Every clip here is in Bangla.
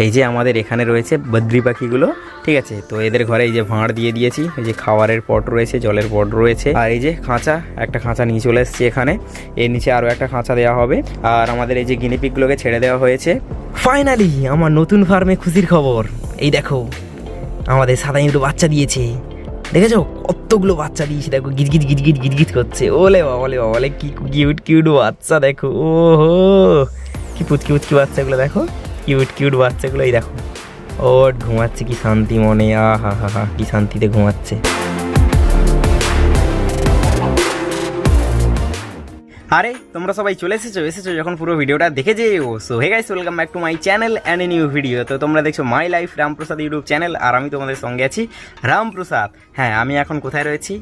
এই যে আমাদের এখানে রয়েছে বদ্রি পাখিগুলো, ঠিক আছে? তো এদের ঘরে এই যে ভাঁড় দিয়ে দিয়েছি, এই যে খাবারের পট রয়েছে, জলের পট রয়েছে। আর এই যে খাঁচা, একটা খাঁচা নিয়ে চলে এসছে এখানে। এর নিচে আরও একটা খাঁচা দেওয়া হবে। আর আমাদের এই যে গিনিপিকগুলোকে ছেড়ে দেওয়া হয়েছে। ফাইনালি আমার নতুন ফার্মে খুশির খবর। এই দেখো, আমাদের সাদা ইঁদুর বাচ্চা দিয়েছে। দেখেছ? কতগুলো বাচ্চা দিয়েছি, দেখো গিট গিট গিট করছে। ওলে বাবালে বাবালে কি কিউট কিউট বাচ্চা, দেখো। ও হো কি পুচকি পুচকি বাচ্চাগুলো, দেখো। কিউট কিউট বাচ্চাগুলো, এই দেখো। ওট, ঘুমাচ্ছে কি শান্তি মনে আ হা হা হা কি শান্তিতে ঘুমাচ্ছে। আরে, তোমরা সবাই চলে এসেছ এসেছ যখন পুরো ভিডিওটা দেখে যেও। So hey guys welcome back to my channel and new video তো তোমরা দেখছ my life Ramprasad YouTube channel আর আমি তোমাদের সঙ্গে আছি রামপ্রসাদ হ্যাঁ আমি এখন কোথায় রয়েছি?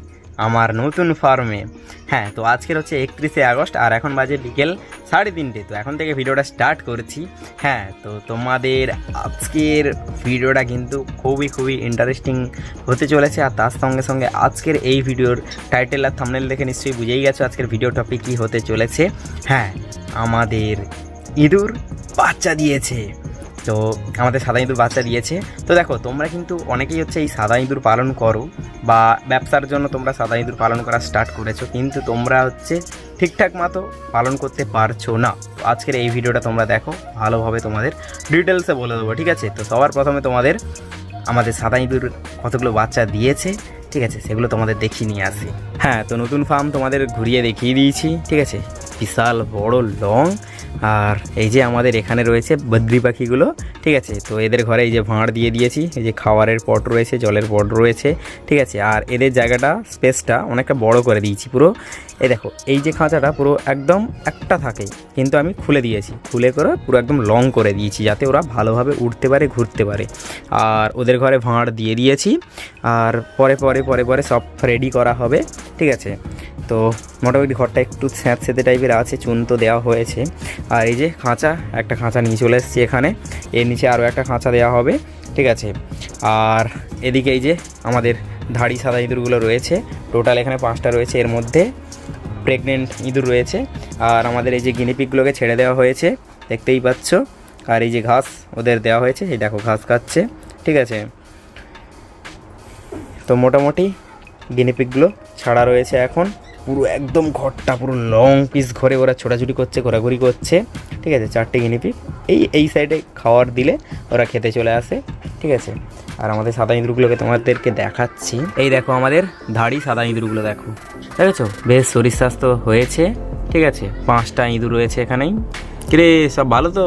আমার নতুন ফার্মে হ্যাঁ তো আজকের হচ্ছে একত্রিশে আগস্ট, আর এখন বাজে বিকেল সাড়ে তিনটে। তো এখন থেকে ভিডিওটা স্টার্ট করছি। হ্যাঁ তো তোমাদের আজকের ভিডিওটা কিন্তু খুবই খুবই ইন্টারেস্টিং হতে চলেছে। আর তার সঙ্গে সঙ্গে আজকের এই ভিডিওর টাইটেল আর থামনেল দেখে নিশ্চয়ই বুঝেই গেছো আজকের ভিডিও টপিক কী হতে চলেছে। হ্যাঁ আমাদের ইঁদুর বাচ্চা দিয়েছে। তো আমাদের সাদা ইঁদুর বাচ্চা দিয়েছে। তো দেখো, তোমরা কিন্তু অনেকেই হচ্ছে এই সাদা ইঁদুর পালন করো বা ব্যবসার জন্য তোমরা সাদা ইঁদুর পালন করা স্টার্ট করেছ, কিন্তু তোমরা হচ্ছে ঠিকঠাক মতো পালন করতে পারছ না। তো আজকের এই ভিডিওটা তোমরা দেখো, ভালোভাবে তোমাদের ডিটেলসে বলে দেবো, ঠিক আছে? তো সবার প্রথমে তোমাদের আমাদের সাদা ইঁদুর কতগুলো বাচ্চা দিয়েছে, ঠিক আছে? সেগুলো তোমাদের দেখিয়ে নিয়ে আসি। হ্যাঁ তো নতুন ফার্ম তোমাদের ঘুরিয়ে দেখিয়ে দিয়েছি, ঠিক আছে? বিশাল, বড় লং আর এই যে আমাদের এখানে রয়েছে বদ্রি পাখিগুলো, ঠিক আছে? তো এদের ঘরে এই যে ভাঁড় দিয়ে দিয়েছি, এই যে খাবারের পট রয়েছে, জলের পট রয়েছে, ঠিক আছে? আর এদের জায়গাটা, স্পেসটা অনেকটা বড় করে দিয়েছি পুরো। এই দেখো, এই যে খাঁচাটা পুরো একদম একটা থাকে, কিন্তু আমি খুলে দিয়েছি। খুলে করে পুরো একদম লং করে দিয়েছি, যাতে ওরা ভালোভাবে উঠতে পারে, ঘুরতে পারে। আর ওদের ঘরে ভাঁড় দিয়ে দিয়েছি, আর পরে পরে পরে পরে সব রেডি করা হবে, ঠিক আছে? তো মোটামুটি ঘরটা একটু স্যাঁত স্যাঁতস্যাঁতে টাইপের আছে, চুন তো দেওয়া হয়েছে। আর এই যে খাঁচা, একটা খাঁচা নিয়ে চলে এসেছি এখানে। এর নিচে আরও একটা খাঁচা দেওয়া হবে, ঠিক আছে? আর এদিকে এই যে আমাদের ধাড়ি সাদা ইঁদুরগুলো রয়েছে। টোটাল এখানে পাঁচটা রয়েছে, এর মধ্যে প্রেগনেন্ট ইঁদুর রয়েছে। আর আমাদের এই যে গিনিপিকগুলোকে ছেড়ে দেওয়া হয়েছে, দেখতেই পাচ্ছ। আর এই যে ঘাস ওদের দেওয়া হয়েছে, এই দেখো ঘাস খাচ্ছে, ঠিক আছে? তো মোটামুটি গিনিপিকগুলো ছাড়া রয়েছে এখন। পুরো একদম ঘরটা পুরো লং পিস ঘরে ওরা ছোটাছুটি করছে, ঘোরাঘুরি করছে। ঠিক আছে, চারটে গিনিপিক এই এই সাইডে খাওয়ার দিলে ওরা খেতে চলে আসে। ঠিক আছে, আর আমাদের সাদা ইঁদুরগুলোকে তোমাদেরকে দেখাচ্ছি। এই দেখো আমাদের ধাড়ি সাদা ইঁদুরগুলো, দেখো। দেখেছ? বেশ শরীর স্বাস্থ্য হয়েছে। ঠিক আছে, পাঁচটা ইঁদুর রয়েছে এখানেই। কিরে, সব ভালো তো?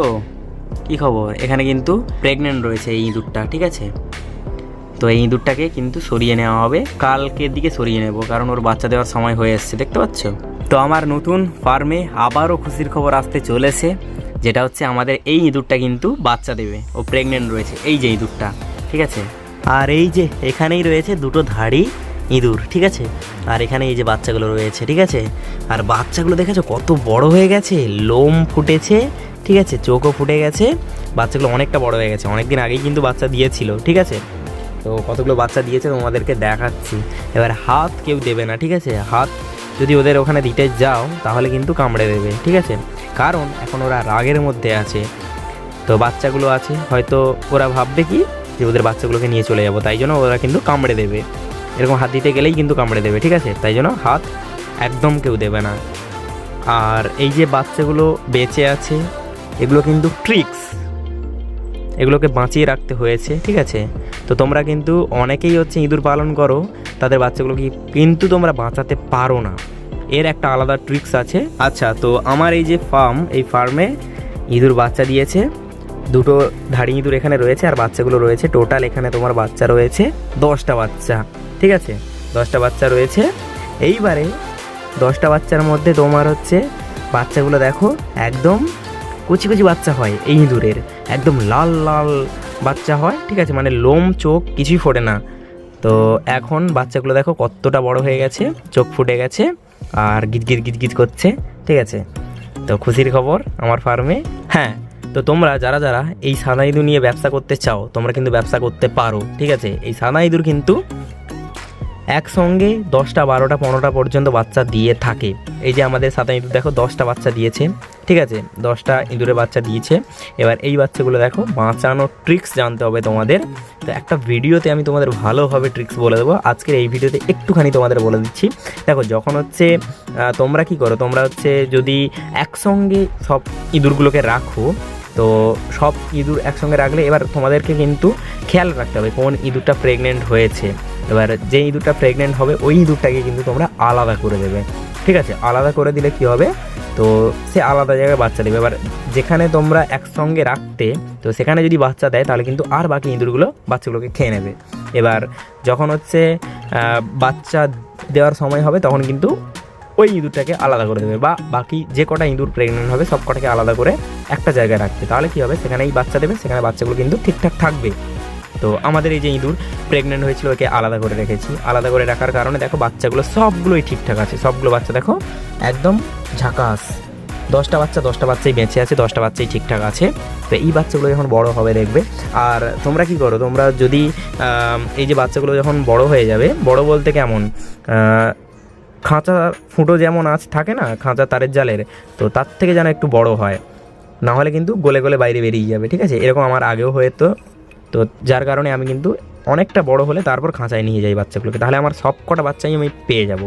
কী খবর? এখানে কিন্তু প্রেগনেন্ট রয়েছে এই ইঁদুরটা, ঠিক আছে? তো এই ইঁদুরটাকে কিন্তু সরিয়ে নেওয়া হবে। কালকের দিকে সরিয়ে নেব, কারণ ওর বাচ্চা দেওয়ার সময় হয়ে এসছে, দেখতে পাচ্ছ? তো আমার নতুন ফার্মে আবারও খুশির খবর আসতে চলেছে, যেটা হচ্ছে আমাদের এই ইঁদুরটা কিন্তু বাচ্চা দেবে। ও প্রেগনেন্ট রয়েছে, এই যে ইঁদুরটা, ঠিক আছে? আর এই যে এখানেই রয়েছে দুটো ধাড়ি ইঁদুর, ঠিক আছে? আর এখানে এই যে বাচ্চাগুলো রয়েছে, ঠিক আছে? আর বাচ্চাগুলো দেখেছ কত বড় হয়ে গেছে? লোম ফুটেছে, ঠিক আছে? চোখও ফুটে গেছে। বাচ্চাগুলো অনেকটা বড় হয়ে গেছে, অনেকদিন আগেই কিন্তু বাচ্চা দিয়েছিল, ঠিক আছে? তো কতগুলো বাচ্চা দিয়েছে তোমাদেরকে দেখাচ্ছি। এবার হাত কেউ দেবে না, ঠিক আছে? হাত যদি ওদের ওখানে দিতে যাও, তাহলে কিন্তু কামড়ে দেবে, ঠিক আছে? কারণ এখন ওরা রাগের মধ্যে আছে। তো বাচ্চাগুলো আছে, হয়তো ওরা ভাববে কি যে ওদের বাচ্চাগুলোকে নিয়ে চলে যাব, তাই জন্য ওরা কিন্তু কামড়ে দেবে। এরকম হাত দিতে গেলেই কিন্তু কামড়ে দেবে, ঠিক আছে? তাই জন্য হাত একদম কেউ দেবে না। আর এই যে বাচ্চাগুলো বেঁচে আছে, এগুলো কিন্তু ট্রিক্স। এগুলোকে বাঁচিয়ে রাখতে হয়েছে, ঠিক আছে? তো তোমরা কিন্তু অনেকেই হচ্ছে ইঁদুর পালন করো, তাদের বাচ্চাগুলোকে কিন্তু তোমরা বাঁচাতে পারো না। এর একটা আলাদা ট্রিক্স আছে। আচ্ছা তো আমার এই যে ফার্ম এই ফার্মে ইঁদুর বাচ্চা দিয়েছে। দুটো ধাড়ি ইঁদুর এখানে রয়েছে আর বাচ্চাগুলো রয়েছে। টোটাল এখানে তোমার বাচ্চা রয়েছে দশটা বাচ্চা, ঠিক আছে? দশটা বাচ্চা রয়েছে। এইবারে দশটা বাচ্চার মধ্যে তোমার হচ্ছে বাচ্চাগুলো দেখো, একদম কুচি কুচি বাচ্চা হয় এই ইঁদুরের। একদম লাল লাল বাচ্চা হয়, ঠিক আছে? মানে লোম, চোখ কিছুই ফোটে না। তো এখন বাচ্চাগুলো দেখো কতটা বড় হয়ে গেছে, চোখ ফুটে গেছে আর গিট গিট গিট করছে, ঠিক আছে? তো খুশির খবর আমার ফার্মে। হ্যাঁ তো তোমরা যারা যারা এই সাদা ইঁদুর নিয়ে ব্যবসা করতে চাও, তোমরা কিন্তু ব্যবসা করতে পারো, ঠিক আছে? এই সাদা ইঁদুর কিন্তু একসঙ্গে দশটা, বারোটা, পনেরোটা পর্যন্ত বাচ্চা দিয়ে থাকে। এই যে আমাদের সাদা ইঁদুর দেখো দশটা বাচ্চা দিয়েছে। ঠিক আছে? দশটা ইঁদুরের বাচ্চা দিয়েছে। এবার এই বাচ্চাগুলো দেখো, বাঁচানোর ট্রিক্স জানতে হবে তোমাদের। তো একটা ভিডিওতে আমি তোমাদের ভালোভাবে ট্রিক্স বলে দেবো। আজকের এই ভিডিওতে একটুখানি তোমাদের বলে দিচ্ছি। দেখো, যখন হচ্ছে তোমরা কি করো? তোমরা হচ্ছে যদি একসঙ্গে সব ইঁদুরগুলোকে রাখো, তো সব ইঁদুর একসঙ্গে রাখলে এবার তোমাদেরকে কিন্তু খেয়াল রাখতে হবে কোন ইঁদুরটা প্রেগনেন্ট হয়েছে। এবার যে ইঁদুরটা প্রেগনেন্ট হবে, ওই ইঁদুরটাকে কিন্তু তোমরা আলাদা করে দেবে। ঠিক আছে? আলাদা করে দিলে কি হবে? তো সে আলাদা জায়গায় বাচ্চা দেবে এবার যেখানে তোমরা একসঙ্গে রাখতে, তো সেখানে যদি বাচ্চা দেয়, তাহলে কিন্তু আর বাকি ইঁদুরগুলো বাচ্চাগুলোকে খেয়ে নেবে। এবার যখন হচ্ছে বাচ্চা দেওয়ার সময় হবে, তখন কিন্তু ওই ইঁদুরটাকে আলাদা করে দেবে বা বাকি যে কটা ইঁদুর প্রেগনেন্ট হবে, সব কটাকে আলাদা করে একটা জায়গায় রাখবে। তাহলে কী হবে? সেখানেই বাচ্চা দেবে, সেখানে বাচ্চাগুলো কিন্তু ঠিকঠাক থাকবে। তো আমাদের এই যে ইঁদুর প্রেগনেন্ট হয়েছিল, ওকে আলাদা করে রেখেছি। আলাদা করে রাখার কারণে দেখো বাচ্চাগুলো সবগুলোই ঠিকঠাক আছে। সবগুলো বাচ্চা দেখো একদম ঝাকাস। দশটা বাচ্চা, দশটা বাচ্চাই বেঁচে আছে, দশটা বাচ্চাই ঠিকঠাক আছে। তো এই বাচ্চাগুলো যখন বড় হবে দেখবে, আর তোমরা কি করো, তোমরা যদি এই যে বাচ্চাগুলো যখন বড় হয়ে যাবে, বড় বলতে কেমন? খাঁচা ফুটো যেমন আজ থাকে না, খাঁচা তারের জালের, তো তার থেকে যেন একটু বড় হয়। না হলে কিন্তু গলে গলে বাইরে বেরিয়ে যাবে, ঠিক আছে? এরকম আমার আগেও হয়তো তো যার কারণে আমি কিন্তু অনেকটা বড় হলে তারপর খাঁচায় নিয়ে যাই বাচ্চাগুলোকে। তাহলে আমার সব কটা বাচ্চাই আমি পেয়ে যাব।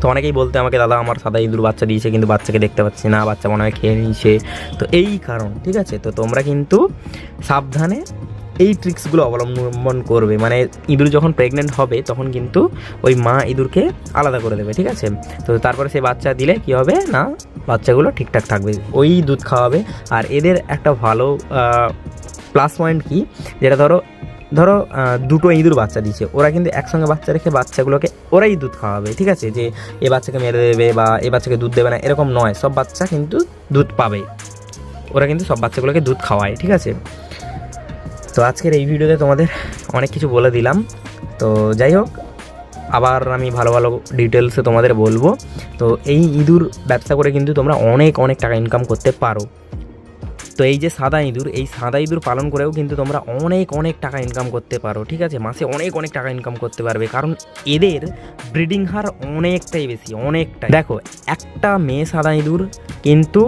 তো অনেকেই বলতে আমাকে, দাদা, আমার সাদা ইঁদুর বাচ্চা দিয়েছে, কিন্তু বাচ্চাকে দেখতে পাচ্ছি না, বাচ্চা মনে হয় খেয়ে নিয়েছে। তো এই কারণ, ঠিক আছে? তো তোমরা কিন্তু সাবধানে এই ট্রিক্সগুলো অবলম্বন করবে। মানে ইঁদুর যখন প্রেগনেন্ট হবে, তখন কিন্তু ওই মা ইঁদুরকে আলাদা করে দেবে, ঠিক আছে? তো তারপরে সে বাচ্চা দিলে কি হবে? না, বাচ্চাগুলো ঠিকঠাক থাকবে। ওই দুধ খাওয়াবে। আর এদের একটা ভালো প্লাস পয়েন্ট কি? যেটা ধরো ধরো দুটো ইঁদুর বাচ্চা দিচ্ছে ওরা কিন্তু একসঙ্গে বাচ্চা রেখে বাচ্চাগুলোকে ওরাই দুধ খাওয়াবে, ঠিক আছে? যে এ বাচ্চাকে মেরে দেবে বা এ বাচ্চাকে দুধ দেবে না, এরকম নয়। সব বাচ্চা কিন্তু দুধ পাবে। ওরা কিন্তু সব বাচ্চাগুলোকে দুধ খাওয়ায়, ঠিক আছে? তো আজকের এই ভিডিওতে তোমাদের অনেক কিছু বলে দিলাম। তো যাই হোক, আবার আমি ভালো ভালো ডিটেলসে তোমাদের বলব। তো এই ইঁদুর ব্যবসা করে কিন্তু তোমরা অনেক অনেক টাকা ইনকাম করতে পারো। তো এই যে সাদা ইঁদুর, এই সাদা ইঁদুর পালন করেও কিন্তু তোমরা অনেক অনেক টাকা ইনকাম করতে পারো, ঠিক আছে? মাসে অনেক অনেক টাকা ইনকাম করতে পারবে, কারণ এদের ব্রিডিং হার অনেকটাই বেশি, অনেকটাই। দেখো, একটা মেয়ে সাদা ইঁদুর কিন্তু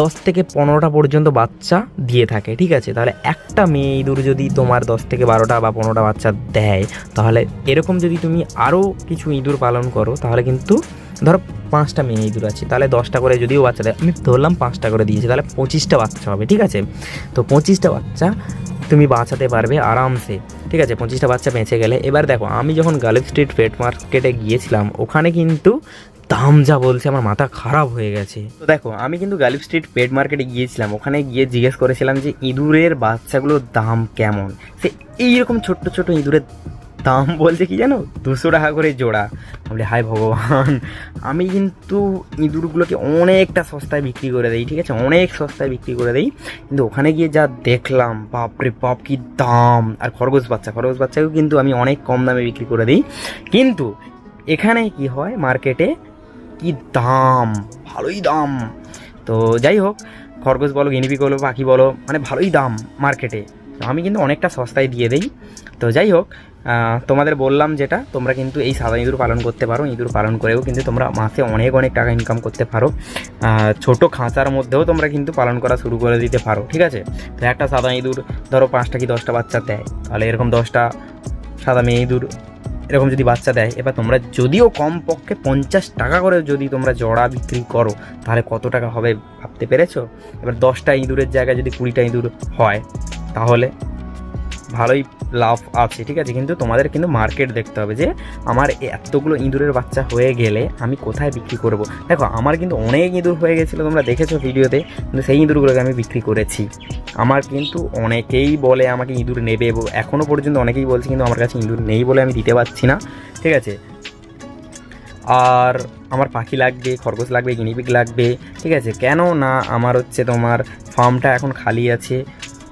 দশ থেকে পনেরোটা পর্যন্ত বাচ্চা দিয়ে থাকে, ঠিক আছে? তাহলে একটা মেয়ে ইঁদুর যদি তোমার দশ থেকে বারোটা বা পনেরোটা বাচ্চা দেয়, তাহলে এরকম যদি তুমি আরও কিছু ইঁদুর পালন করো, তাহলে কিন্তু ধরো পাঁচটা মেয়ে ইঁদুর আছে, তাহলে দশটা করে যদিও বাচ্চা দেয়, আমি ধরলাম পাঁচটা করে দিয়েছি, তাহলে পঁচিশটা বাচ্চা হবে, ঠিক আছে? তো পঁচিশটা বাচ্চা তুমি বাঁচাতে পারবে আরামসে, ঠিক আছে? পঁচিশটা বাচ্চা বেঁচে গেলে, এবার দেখো, আমি যখন গার্লভ স্ট্রিট পেট মার্কেটে গিয়েছিলাম, ওখানে কিন্তু দাম যা বলছে, আমার মাথা খারাপ হয়ে গেছে। তো দেখো, আমি কিন্তু গালিব স্ট্রিট পেট মার্কেটে গিয়েছিলাম, ওখানে গিয়ে জিজ্ঞেস করেছিলাম যে ইঁদুরের বাচ্চাগুলোর দাম কেমন? সে এইরকম ছোট্ট ছোট ইঁদুরের দাম বলছে কি জানো? দুশো টাকা করে জোড়া। বলে, হায় ভগবান। আমি কিন্তু ইঁদুরগুলোকে অনেকটা সস্তায় বিক্রি করে দিই, ঠিক আছে? অনেক সস্তায় বিক্রি করে দিই। কিন্তু ওখানে গিয়ে যা দেখলাম, বাপরে বাপ, কি দাম! আর খরগোশ বাচ্চা, খরগোশ বাচ্চাকেও কিন্তু আমি অনেক কম দামে বিক্রি করে দিই। কিন্তু এখানে কি হয় মার্কেটে কি দাম! ভালোই দাম! তো যাই হোক, খরগোশ বলো গিনিপি বলো, পাখি বলো মানে ভালোই দাম মার্কেটে আমি কিন্তু অনেকটা সস্তায় দিয়ে দিই। তো যাই হোক তোমাদের বললাম যেটা, তোমরা কিন্তু এই সাদা ইঁদুর পালন করতে পারো, ইঁদুর পালন করেও কিন্তু তোমরা মাসে অনেক অনেক টাকা ইনকাম করতে পারো। ছোট খাঁচার মধ্যেও তোমরা কিন্তু পালন করা শুরু করে দিতে পারো, ঠিক আছে? তো একটা সাদা ইঁদুর ধরো পাঁচটা কি দশটা বাচ্চা দেয়, তাহলে এরকম দশটা সাদা মেয়ে ইঁদুর এরকম যদি বাচ্চা দেয়, এবার তোমরা যদিও কম পক্ষে পঞ্চাশ টাকা করে যদি তোমরা জড়া বিক্রি করো, তাহলে কত টাকা হবে ভাবতে পেরেছ? এবার দশটা ইঁদুরের জায়গায় যদি কুড়িটা ইঁদুর হয়, তাহলে ভালোই লাভ আছে, ঠিক আছে? কিন্তু তোমাদের কিন্তু মার্কেট দেখতে হবে যে, আমার এতগুলো ইঁদুরের বাচ্চা হয়ে গেলে আমি কোথায় বিক্রি করব? দেখো, আমার কিন্তু অনেক ইঁদুর হয়ে গেছিল, তোমরা দেখেছ ভিডিওতে, কিন্তু সেই ইঁদুরগুলোকে আমি বিক্রি করেছি। আমার কিন্তু অনেকেই বলে আমাকে ইঁদুর নেবে এখনও পর্যন্ত অনেকেই বলছে কিন্তু আমার কাছে ইঁদুর নেই বলে আমি দিতে পারছি না, ঠিক আছে? আর আমার পাখি লাগবে, খরগোশ লাগবে গিনিপিক লাগবে, ঠিক আছে? কেন না আমার হচ্ছে তোমার ফার্মটা এখন খালি আছে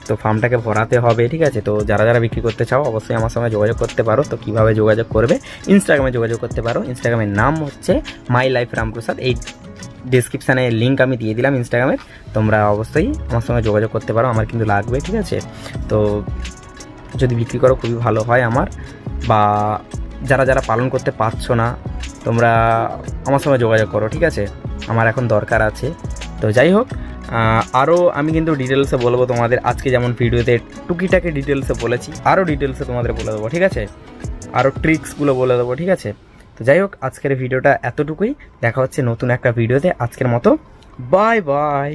তো ফার্মটাকে ভরাতে হবে, ঠিক আছে? তো যারা যারা বিক্রি করতে চাও, অবশ্যই আমার সঙ্গে যোগাযোগ করতে পারো। তো কীভাবে যোগাযোগ করবে? ইনস্টাগ্রামে যোগাযোগ করতে পারো। ইনস্টাগ্রামের নাম হচ্ছে মাই লাইফ রামপ্রসাদ এই ডিসক্রিপশানে লিঙ্ক আমি দিয়ে দিলাম ইনস্টাগ্রামের তোমরা অবশ্যই আমার সঙ্গে যোগাযোগ করতে পারো। আমার কিন্তু লাগবে, ঠিক আছে? তো যদি বিক্রি করো, খুবই ভালো হয় আমার। বা যারা যারা পালন করতে পারছ না, তোমরা আমার সঙ্গে যোগাযোগ করো, ঠিক আছে? আমার এখন দরকার আছে। তো যাই হোক আরও আমি কিন্তু ডিটেলসে বলব তোমাদের আজকে যেমন ভিডিওতে টুকিটাকে ডিটেলসে বলেছি আরও ডিটেলসে তোমাদের বলে দেবো, ঠিক আছে? আরও ট্রিক্সগুলো বলে দেবো, ঠিক আছে? তো যাই হোক, আজকের ভিডিওটা এতটুকুই, দেখা হচ্ছে নতুন একটা ভিডিওতে, আজকের মতো বাই বাই